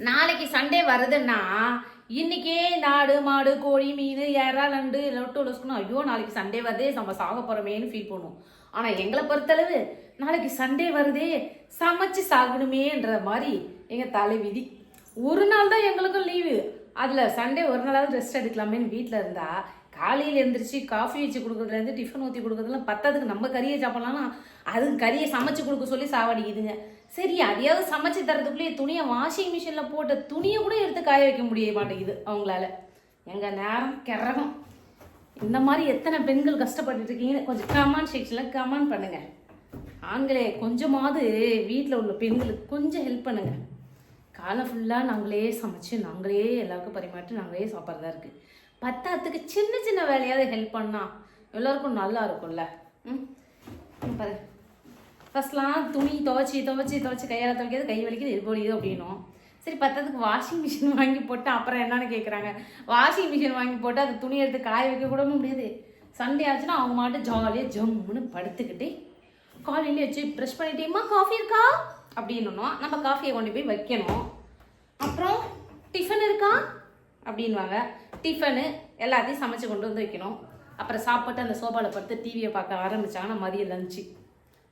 நாளைக்கு சண்டே வருதுன்னா இன்னைக்கே நாடு மாடு கோழி மீன் இறா நண்டு லொட்டு லொசுக்கணும் ஐயோ நாளைக்கு சண்டே வருதே நம்ம சாக போறோமேன்னு ஃபீல் பண்ணுவோம். ஆனா எங்களை பொறுத்தளவு நாளைக்கு சண்டே வருதே சமைச்சு சாகணுமேன்ற மாதிரி எங்க தலை விதி. ஒரு நாள் தான் எங்களுக்கும் லீவு அதுல சண்டே ஒரு நாளாவது ரெஸ்ட் எடுக்கலாமேன்னு வீட்டில் இருந்தா காலையில் எழுந்திரிச்சு காஃபி வச்சு கொடுக்குறதுலேருந்து டிஃபன் ஊற்றி கொடுக்குறதுலாம் பத்தாதுக்கு நம்ம கறியை சாப்பிடலாம்னா அதுக்கு கறியை சமைச்சு கொடுக்க சொல்லி சாவடிக்குதுங்க. சரி அதையாவது சமைச்சு தரதுக்குள்ளேயே துணியை வாஷிங் மிஷினில் போட்ட துணியை கூட எடுத்து காய வைக்க முடிய மாட்டேங்குது அவங்களால. எங்கள் நேரம் கிரகம். இந்த மாதிரி எத்தனை பெண்கள் கஷ்டப்பட்டு இருக்கீங்கன்னு கொஞ்சம் கமெண்ட் செக்ஷனில் கமெண்ட் பண்ணுங்க. ஆண்களே கொஞ்சமாவது வீட்டில் உள்ள பெண்களுக்கு கொஞ்சம் ஹெல்ப் பண்ணுங்க. காலம் ஃபுல்லாக நாங்களே சமைச்சு நாங்களே எல்லாருக்கும் பரிமாற்றி நாங்களே சாப்பிட்றதா இருக்கு. பத்தாத்துக்கு சின்ன சின்ன வேலையாவது ஹெல்ப் பண்ணால் எல்லாருக்கும் நல்லா இருக்கும்ல? ம்? ம், பாரு ஃபர்ஸ்ட்லாம் துணி துவைச்சி துவைச்சி துவைச்சி கையால் துவைக்கிறது கை வலிக்குது இது வலிக்குது அப்படின்னும். சரி பத்ததுக்கு வாஷிங் மிஷின் வாங்கி போட்டு அப்புறம் என்னன்னு கேட்குறாங்க வாஷிங் மிஷின் வாங்கி போட்டு அது துணி எடுத்து காய வைக்க கூட முடியாது. சண்டே ஆச்சுன்னா அவங்க மாட்டு ஜாலியாக ஜம்முன்னு படுத்துக்கிட்டு காலையில வச்சு ப்ரெஷ் பண்ணிட்டேம்மா காஃபி இருக்கா? அப்படின்னோம். நம்ம காஃபியை கொண்டு போய் வைக்கணும். அப்புறம் டிஃபன் இருக்கா? அப்படின்வாங்க டிஃபனு எல்லாத்தையும் சமைச்சு கொண்டு வந்து வைக்கணும். அப்புறம் சாப்பிட்டு அந்த சோபாவில் படுத்து டிவியை பார்க்க ஆரம்பிச்சாங்கன்னா மதியம் லஞ்சு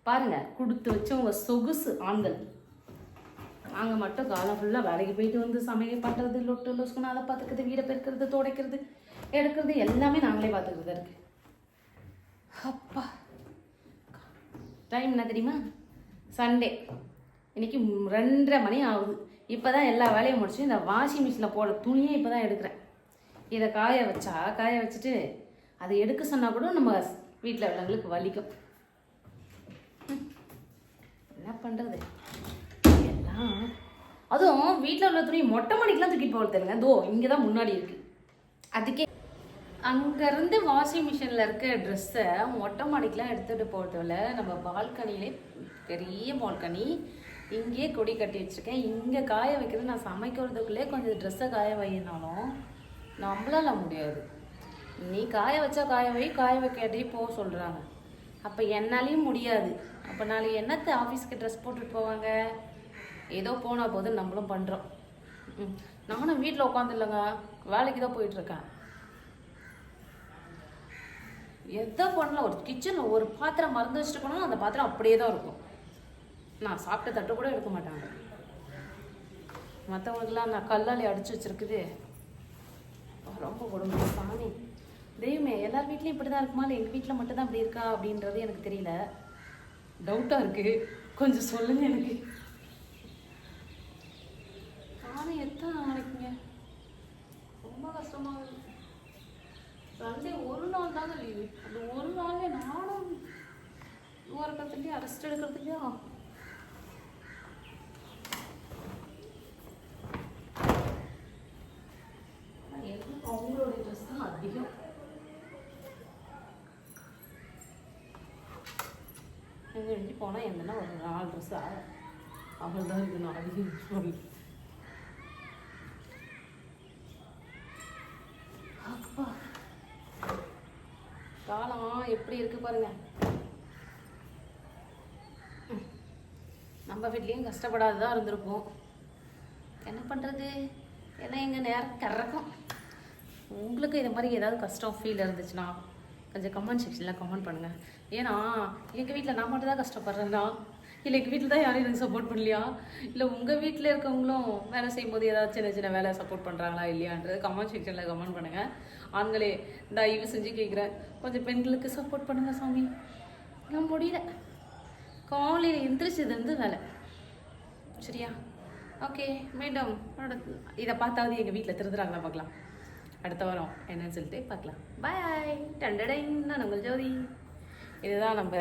பாருங்க கொடுத்து வச்சவங்க சொகுசு ஆண்கள். நாங்கள் மட்டும் காலம் ஃபுல்லாக வேலைக்கு போயிட்டு வந்து சமையல் பண்ணுறது லொட்டு லொசுக்குன்னு அதை பார்த்துக்கிறது வீடை பெருக்கிறது துடைக்கிறது எடுக்கிறது எல்லாமே நாங்களே பார்த்துக்கிறது இருக்கு அப்பா டைம் என்ன தெரியுமா? சண்டே இன்னைக்கு ரெண்டரை மணி ஆகுது. இப்போ தான் எல்லா வேலையும் முடிச்சு இந்த வாஷிங் மிஷினில் போட துணியே இப்போ தான் எடுக்கிறேன். இதை காய வச்சா காய வச்சுட்டு அதை எடுக்க சொன்னால் கூட நம்ம வீட்டில் உள்ளவங்களுக்கு வலிக்கும். என்ன பண்ணுறது எல்லாம். அதுவும் வீட்டில் உள்ள துணி மொட்டை மாடிக்கெலாம் தூக்கிட்டு போக தெரியுங்க தோ இங்கே தான் முன்னாடி இருக்குது அதுக்கே. அங்கேருந்து வாஷிங் மிஷினில் இருக்க ட்ரெஸ்ஸை மொட்டை மாடிக்கெலாம் எடுத்துகிட்டு போகிறதில்ல நம்ம பால்கனிலே பெரிய பால்கனி. இங்கேயே கொடி கட்டி வச்சுருக்கேன். இங்கே காய வைக்கிறது நான் சமைக்கிறதுக்குள்ளே கொஞ்சம் ட்ரெஸ்ஸை காய வைனாலும் நம்மளால முடியாது. நீ காய வச்சா காய வை காய வைக்காட்டி போக சொல்கிறாங்க அப்போ என்னாலையும் முடியாது. அப்போ நாளைக்கு என்னத்தை ஆஃபீஸ்க்கு ட்ரெஸ் போட்டுட்டு போவாங்க? ஏதோ போனால் போது நம்மளும் பண்ணுறோம் ம். நானும் வீட்டில் உட்காந்துலங்க வேலைக்கு தான் போயிட்டுருக்கேன் எதை பண்ணலாம். ஒரு கிச்சனில் ஒரு பாத்திரம் மறந்து வச்சுட்டு போனாலும் அந்த பாத்திரம் அப்படியே தான் இருக்கும். நான் சாப்பிட்ட தட்டு கூட எடுக்க மாட்டாங்க. மற்றவங்களுக்குலாம் நான் கல்லாலி அடிச்சு வச்சுருக்குது. ரொம்ப கொடுமை. சாமி தெய்வமே எல்லார் வீட்லேயும் இப்படி தான் இருக்குமா? இல்லை எங்கள் வீட்டில் மட்டும் தான் இப்படி இருக்கா? அப்படின்றது எனக்கு தெரியல. டவுட்டாக இருக்கு. கொஞ்சம் சொல்லுங்க எனக்கு. நானும் எத்தனை நாளைக்குங்க ரொம்ப கஷ்டமாக இருக்கு. சண்டே ஒரு நாள் தாங்க லீவு அந்த ஒரு நாள்ல நானும் ஓரக்கத்துலேயும் அரெஸ்ட் எடுக்கிறதுலையும் எனக்கு அவங்களோட ட்ரெஸ் தான் அதிகம் அங்கே எழுதி போனால் என்னன்னா ஒரு நாலு ட்ரெஸ் ஆகும். அவள் தான் இது நான் அதிகம் அப்பா. காலம் எப்படி இருக்கு பாருங்க. நம்ம வீட்லேயும் கஷ்டப்படாததான் இருந்திருப்போம். என்ன பண்ணுறது ஏன்னா எங்கள் நேரம் கறக்கும். உங்களுக்கு இது மாதிரி ஏதாவது கஷ்டம் ஃபீல் இருந்துச்சுன்னா கொஞ்சம் கமெண்ட் செக்ஷனில் கமெண்ட் பண்ணுங்கள் ஏன்னா எங்கள் வீட்டில் நான் மட்டும் தான் கஷ்டப்படுறேன்னா இல்லை எங்கள் வீட்டில் தான் யாரும் எனக்கு சப்போர்ட் பண்ணலையா? இல்லை உங்கள் வீட்டில் இருக்கவங்களும் வேலை செய்யும்போது ஏதாவது சின்ன சின்ன வேலை சப்போர்ட் பண்ணுறாங்களா இல்லையான்றது கமெண்ட் செக்ஷனில் கமெண்ட் பண்ணுங்கள் ஆண்களே தயவு செஞ்சு கேட்குறேன் கொஞ்சம் பெண்களுக்கு சப்போர்ட் பண்ணுங்கள் சாமி. நான் முடியல. காலையில் எந்திரிச்சதுலேருந்து வேலை. சரியா? ஓகே மேடம் இதை பார்த்தாவது எங்கள் வீட்டில் திருந்துறாங்களா பார்க்கலாம். அடுத்த வாரம் என்னன்னு சொல்லிட்டு பார்க்கலாம். பாய் டண்டடைன் நான் உங்கள் ஜோதி. இதுதான் நம்ம